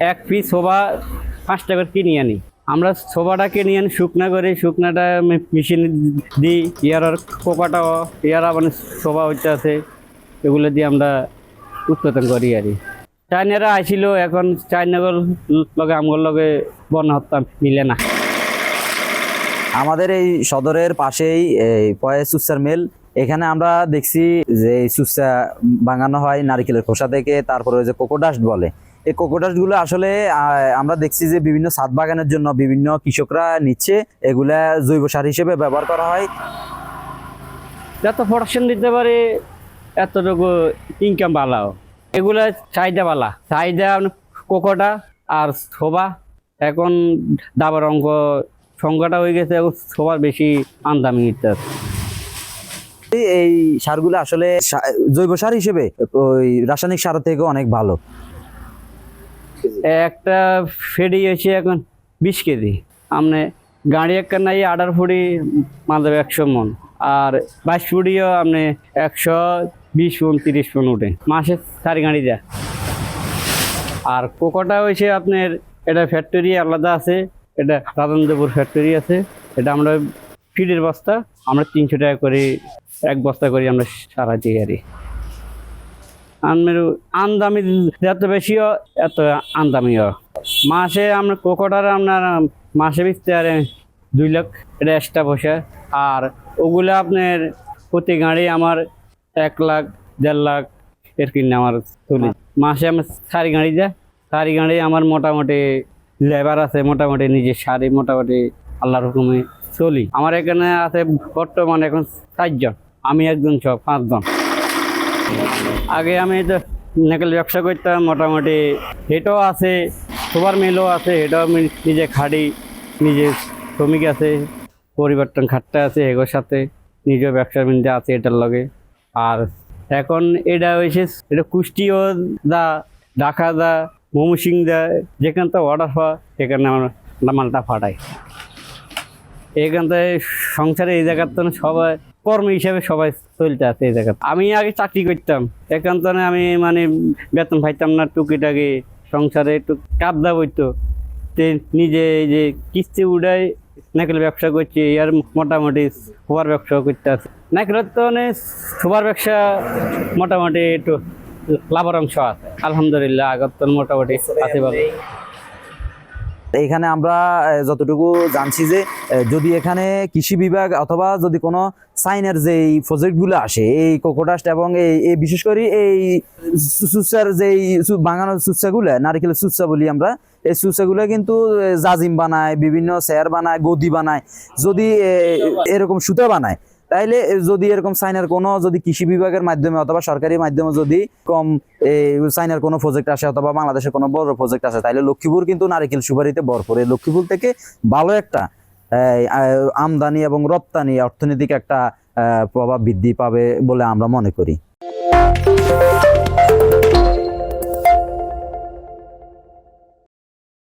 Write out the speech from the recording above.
এক পিস শোভা পাঁচ টাকা করে কিনে আনি। আমরা শোভাটা কিনে আনি, শুকনা করে, শুকনাটা মেশিনে দিই, ইয়ার কোকাটাও ইয়ারা মানে শোভা হচ্ছে আছে, এগুলো দিয়ে আমরা উৎপাদন করি আর চাইনারা আইছিল এখন চাইনাগর লগে, আমগর লগে বন হত্যা মিলে না। আমাদের এই সদরের পাশেই এই পয়ে সুসার মেল। এখানে আমরা দেখছি যে সুসা বাঙানো হয় নারকেলের খোসা থেকে, তারপরে ওই যে কোকোডাস্ট বলে। এই কোকোডাস্টগুলো আসলে আমরা দেখছি যে বিভিন্ন ছাদ বাগানের জন্য বিভিন্ন কৃষকরা নিচ্ছে। এগুলা জৈব সার হিসেবে ব্যবহার করা হয়। যত প্রোডাকশন দিতে পারে এতটুকু ইনকাম ভালো এগুলো চাহিদা বালা। চাহিদা কোকোটা আর শোভা। এখন দাবার অঙ্ক সংখ্যাটা হয়ে গেছে এখন সবার বেশি আমদামি নিতে। এই সারগুলো আসলে জৈব সার হিসেবে ওই রাসায়নিক সার থেকে অনেক ভালো। একটা ফেডি হয়েছে এখন বিশ কেজি। আপনি গাড়ি একটা নাই, আডার ফুড়ি মাঝে একশো মন। আর বাইশ ফুড়িও আপনি একশো বিশ মন, তিরিশ মন উঠে। মাসে চারি গাড়ি দেয় আর কোকোটা হয়েছে আপনার, এটা ফ্যাক্টরি আলাদা আছে, এটা রাজেন্দ্রপুর ফ্যাক্টরি আছে। এটা আমরা ফিডের বস্তা, আমরা তিনশো টাকা করে এক বস্তা করে আমরা সারা দিই আর কি। আমের আমদামি যত বেশিও, এত আমদামিও মাসে আমরা কোকোটার আপনার মাসে বিকতে আরে দুই লাখ এক্সট্রা পয়সা আর ওগুলো আপনার প্রতি গাড়ি আমার এক লাখ, দেড় লাখ এর কিনে আমার তুলি। মাসে আমার সারি গাড়ি যায় সারি গাড়ি আমার মোটামুটি লেবার আছে, মোটামুটি নিজের সারি মোটামুটি আল্লাহর হুকুমে চলি। আমার এখানে আছে বর্তমানে এখন চারজন আমি একজন সব পাঁচজন। আগে আমি তো নেকেল ব্যবসা করতাম, মোটামুটি এটাও আছে সুপার মিলও আছে এটাও আমি নিজে খাড়ি নিজে শ্রমিক আছে, পরিবর্তন খাটতে আছে, এগোর সাথে নিজের ব্যবসার মধ্যে আছে এটার লগে। আর এখন এটা হয়েছে এটা কুষ্টিও দা, ঢাকা দা মমসিং দা, যেখান থেকে অর্ডার পাওয়া, সেখানে আমরা মালটা ফাটাই এখান থেকে সংসারে এই জায়গার তো সবাই, কর্ম হিসাবে সবাই চলতে আছে এই জায়গা আমি আগে চাকরি করতাম। এখান থেকে আমি মানে বেতন পাইতাম না, টুকিটাকি সংসারে একটু কাবদা বইতো। তে নিজে এই যে কিস্তি উড়াই নাকেল ব্যবসা করছি আর মোটামুটি শোবার ব্যবসা করতে আছে। নাকেলের তো মানে শোবার ব্যবসা মোটামুটি একটু লাভের অংশ আছে। আলহামদুলিল্লাহ, আগত তো মোটামুটি আছে ভালো। এখানে আমরা যতটুকু জানছি যে যদি এখানে কৃষি বিভাগ অথবা যদি কোনো সাইনের যে প্রজেক্টগুলো আসে, এই কোকোডাস্ট এবং এই এই বিশেষ করে এই সুসার যে বাঙানোর সুসাগুলো নারিকেলের সুসা বলি আমরা, এই সুসাগুলো কিন্তু জাজিম বানায়, বিভিন্ন স্যার বানায়, গদি বানায়, যদি এরকম সুতা বানায় তাইলে যদি এরকম সাইনের কোনো যদি কৃষি বিভাগের মাধ্যমে অথবা সরকারি মাধ্যমে যদি কম এই সাইনের কোনো প্রজেক্ট আসে অথবা বাংলাদেশের কোনো বড় প্রজেক্ট আসে তাহলে লক্ষ্মীপুর কিন্তু নারিকেল সুপারিতে ভরপুর। এই লক্ষ্মীপুর থেকে ভালো একটা আমদানি এবং রপ্তানি অর্থনৈতিক একটা প্রভাব বৃদ্ধি পাবে বলে আমরা মনে করি।